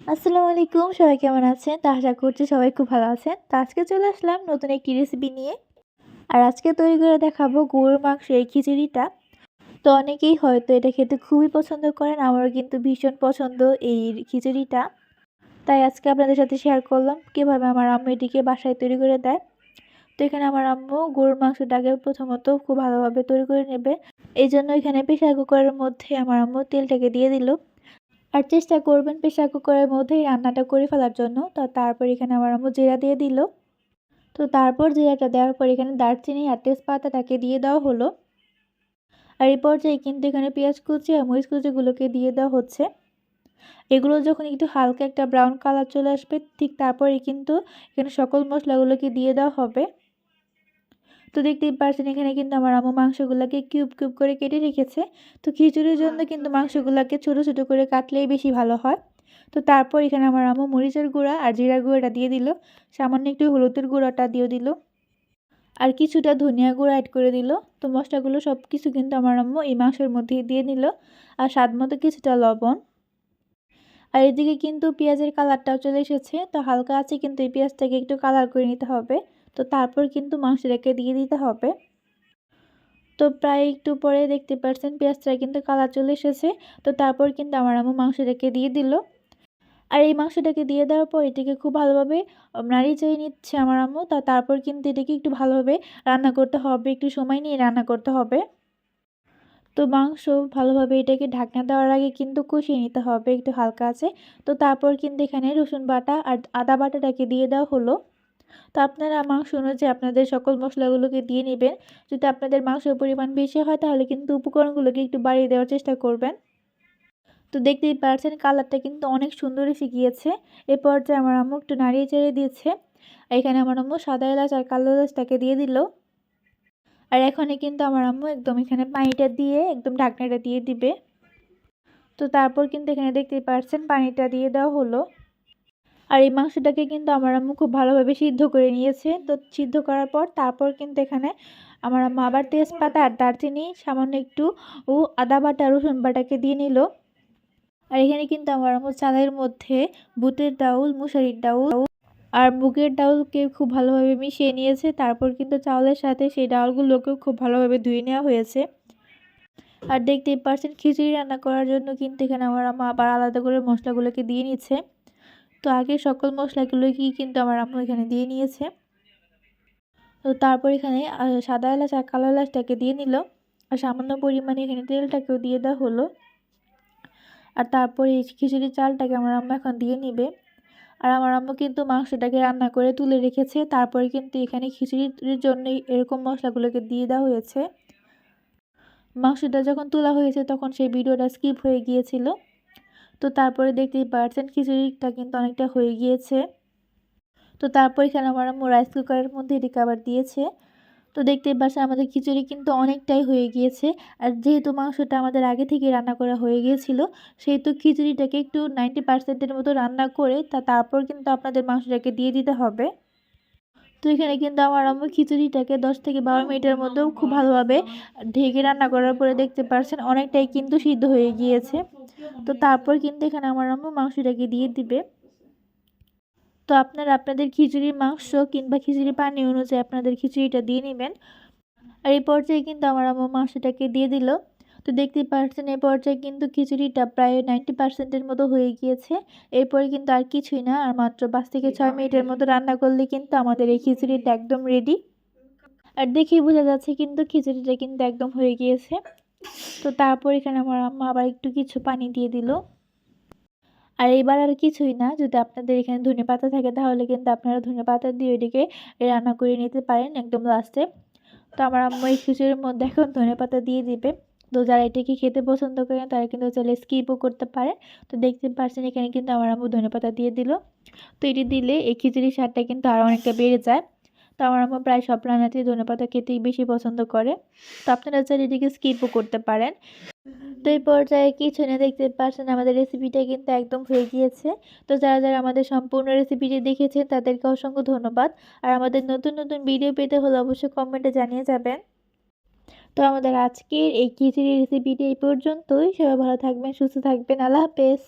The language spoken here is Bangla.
আসসালামু আলাইকুম, সবাই কেমন আছেন? তা আশা করছি সবাই খুব ভালো আছেন। তো আজকে চলে আসলাম নতুন একটি রেসিপি নিয়ে। আর আজকে তৈরি করে দেখাবো গরুর মাংস এই খিচুড়িটা। তো অনেকেই হয়তো এটা খেতে খুবই পছন্দ করেন, আমারও কিন্তু ভীষণ পছন্দ এই খিচুড়িটা। তাই আজকে আপনাদের সাথে শেয়ার করলাম কীভাবে আমার আম্মু এটিকে বাসায় তৈরি করে দেয়। তো এখানে আমার আম্মু গরুর মাংসটাকে প্রথমত খুব ভালোভাবে তৈরি করে নেবে। এই জন্য এখানে প্রেশার কুকারের মধ্যে আমার আম্মু তেলটাকে দিয়ে দিল। আর চেষ্টা করবেন প্রেশার কুকারের মধ্যেই রান্নাটা করে ফেলার জন্য। তো তারপর এখানে আমার আম্মু জিরা দিয়ে দিল। তো তারপর জিরাটা দেওয়ার পর এখানে দারচিনি আর তেজপাতাটাকে দিয়ে দেওয়া হলো। আর এই পর্যায়ে কিন্তু এখানে পেঁয়াজ কুচি আর মরিচ কুচিগুলোকে দিয়ে দেওয়া হচ্ছে। এগুলো যখন একটু হালকা একটা ব্রাউন কালার চলে আসবে, ঠিক তারপরে কিন্তু এখানে সকল মশলাগুলোকে দিয়ে দেওয়া হবে। তো দেখতেই পারছেন এখানে কিন্তু আমার আম্মু মাংসগুলোকে কিউব কিউব করে কেটে রেখেছে। তো খিচুড়ির জন্য কিন্তু মাংসগুলোকে ছোটো ছোটো করে কাটলেই বেশি ভালো হয়। তো তারপর এখানে আমার আম্মু মরিচের গুঁড়া আর জিরা গুঁড়াটা দিয়ে দিল। সামান্য একটু হলুদের গুঁড়াটা দিয়ে দিল। আর কিছুটা ধনিয়া গুঁড়া অ্যাড করে দিল। তো মশলাগুলো সব কিছু কিন্তু আমার আম্মু এই মাংসের মধ্যে দিয়ে নিল আর স্বাদ মতো কিছুটা লবণ। আর এদিকে কিন্তু পেঁয়াজের কালারটাও চলে এসেছে। তো হালকা আছে কিন্তু এই পেঁয়াজটাকে একটু কালার করে নিতে হবে। তো তারপর কিন্তু মাংসটাকে দিয়ে দিতে হবে। তো প্রায় একটু পরে দেখতে পাচ্ছেন পেঁয়াজটা কিন্তু কালার চলে এসেছে। তো তারপর কিন্তু আমার আম্মু মাংসটাকে দিয়ে দিল। আর এই মাংসটাকে দিয়ে দেওয়ার পর এটাকে খুব ভালোভাবে নাড়িয়ে চাই নিচ্ছে আমার আম্মু। তা তারপর কিন্তু এটাকে একটু ভালোভাবে রান্না করতে হবে, একটু সময় নিয়ে রান্না করতে হবে। তো মাংস ভালোভাবে এটাকে ঢাকনা দেওয়ার আগে কিন্তু কষিয়ে নিতে হবে, একটু হালকা আছে। তো তারপর কিন্তু এখানে রসুন বাটা আর আদা বাটাটাকে দিয়ে দেওয়া হলো। তো আপনারা মাংস অনুযায়ী আপনাদের সকল মশলাগুলোকে দিয়ে নেবেন। যদি আপনাদের মাংসের পরিমাণ বেশি হয়, তাহলে কিন্তু উপকরণগুলোকে একটু বাড়িয়ে দেওয়ার চেষ্টা করবেন। তো দেখতেই পারছেন কালারটা কিন্তু অনেক সুন্দর এসে গিয়েছে এ পর্যায়ে আমার আম্মু একটু নাড়িয়ে চেড়ে দিয়েছে। এখানে আমার আম্মু সাদা এলাচ আর কালো এলাচটাকে দিয়ে দিল। আর এখানে কিন্তু আমার আম্মু একদম এখানে পানিটা দিয়ে, একদম ঢাকনাটা দিয়ে দিবে। তো তারপর কিন্তু এখানে দেখতেই পারছেন পানিটা দিয়ে দেওয়া হলো। আর এই মাংসটাকে কিন্তু আমার আম্মু খুব ভালোভাবে সিদ্ধ করে নিয়েছে। তো সিদ্ধ করার পর তারপর কিন্তু এখানে আমার আম্মু আবার তেজপাতা আর দারচিনি, সামান্য একটু ও আদা বাটা, রসুন বাটাকে দিয়ে নিল। আর এখানে কিন্তু আমার আম্মু চালের মধ্যে বুটের ডাউল, মুসারির ডাউল আর মুগের ডাউলকে খুব ভালোভাবে মিশিয়ে নিয়েছে। তারপর কিন্তু চাউলের সাথে সেই ডাউলগুলোকেও খুব ভালোভাবে ধুয়ে নেওয়া হয়েছে। আর দেখতেই পারছেন, খিচুড়ি রান্না করার জন্য কিন্তু এখানে আমার আম্মা আবার আলাদা করে মশলাগুলোকে দিয়ে নিচ্ছে। তো আগে সকল মশলাগুলোকেই কিন্তু আমার আম্মু এখানে দিয়ে নিয়েছে। তো তারপর এখানে সাদা এলাচ আর কালো এলাচটাকে দিয়ে নিল। আর সামান্য পরিমাণে এখানে তেলটাকেও দিয়ে দেওয়া হলো। আর তারপরে এই খিচুড়ির চালটাকে আমার আম্মা এখন দিয়ে নিবে। আর আমার আম্মু কিন্তু মাংসটাকে রান্না করে তুলে রেখেছে। তারপরে কিন্তু এখানে খিচুড়ির জন্যই এরকম মশলাগুলোকে দিয়ে দেওয়া হয়েছে। মাংসটা যখন তোলা হয়েছে তখন সেই ভিডিওটা স্কিপ হয়ে গিয়েছিল। তো তারপরে দেখতেই পারছেন খিচুড়িটা কিন্তু অনেকটা হয়ে গিয়েছে। তো তারপর এখানে আমার আম্মু রাইস কুকারের মধ্যে এটিকে আবার দিয়েছে। তো দেখতেই পাচ্ছেন আমাদের খিচুড়ি কিন্তু অনেকটাই হয়ে গিয়েছে। আর যেহেতু মাংসটা আমাদের আগে থেকে রান্না করা হয়ে গিয়েছিল, সেহেতু খিচুড়িটাকে একটু নাইনটি পার্সেন্টের মতো রান্না করে তা তারপর কিন্তু আপনাদের মাংসটাকে দিয়ে দিতে হবে। তো এখানে কিন্তু আমার আম্মু খিচুড়িটাকে দশ থেকে বারো মিনিটের মধ্যেও খুব ভালোভাবে ঢেকে রান্না করার পরে দেখতে পারছেন অনেকটাই কিন্তু সিদ্ধ হয়ে গিয়েছে। তো তারপর কিন্তু এখানে আমার আম্মু মাংসটাকে দিয়ে দিবে। তো আপনারা আপনাদের খিচুড়ির মাংস কিংবা খিচুড়ি পানি অনুযায়ী আপনাদের খিচুড়িটা দিয়ে নেবেন। আর এই পর্যায়ে কিন্তু আমার আম্মু মাংসটাকে দিয়ে দিল। তো দেখতেই পাচ্ছেন এই পর্যায়ে কিন্তু খিচুড়িটা প্রায় নাইনটি পার্সেন্টের মতো হয়ে গিয়েছে। এরপরে কিন্তু আর কিছুই না আর মাত্র পাঁচ থেকে ছয় মিনিটের মতো রান্না করলে কিন্তু আমাদের এই খিচুড়িটা একদম রেডি আর দেখেই বোঝা যাচ্ছে কিন্তু খিচুড়িটা কিন্তু একদম হয়ে গিয়েছে। তো তারপর এখানে আমার আম্মা আবার একটু কিছু পানি দিয়ে দিল। আর এবার আর কিছুই না যদি আপনাদের এখানে ধনে পাতা থাকে তাহলে কিন্তু আপনারা ধনে পাতা দিয়ে এটিকে রান্না করে নিতে পারেন একদম লাস্টে তো আমার আম্মা এই খিচুড়ির মধ্যে এখন ধনে পাতা দিয়ে দিবে। তো যারা এটাকে খেতে পছন্দ করেন তারা কিন্তু চাইলে স্কিপও করতে পারে। তো দেখতে পাচ্ছেন এখানে কিন্তু আমার আম্মু ধনে পাতা দিয়ে দিল। তো এটি দিলে এই খিচুড়ির স্বাদটা কিন্তু আরও অনেকটা বেড়ে যায়। তো আমার আম্মু প্রায় সব রান্নাতেই ধনে পাতা খেতেই বেশি পছন্দ করে। তো আপনারা চাইলে এটিকে স্কিপও করতে পারেন। তো এই পর্যায়ে কিছু না দেখতে পাচ্ছেন আমাদের রেসিপিটা কিন্তু একদম হয়ে গিয়েছে। তো যারা যারা আমাদের সম্পূর্ণ রেসিপিটি দেখেছেন, তাদেরকে অসংখ্য ধন্যবাদ। আর আমাদের নতুন নতুন ভিডিও পেতে হলে অবশ্যই কমেন্টে জানিয়ে যাবেন। তো আমাদের আজকের এই খিচুড়ি রেসিপিটি এই পর্যন্তই। সবাই ভালো থাকবেন, সুস্থ থাকবেন। আল্লাহ হাফেজ।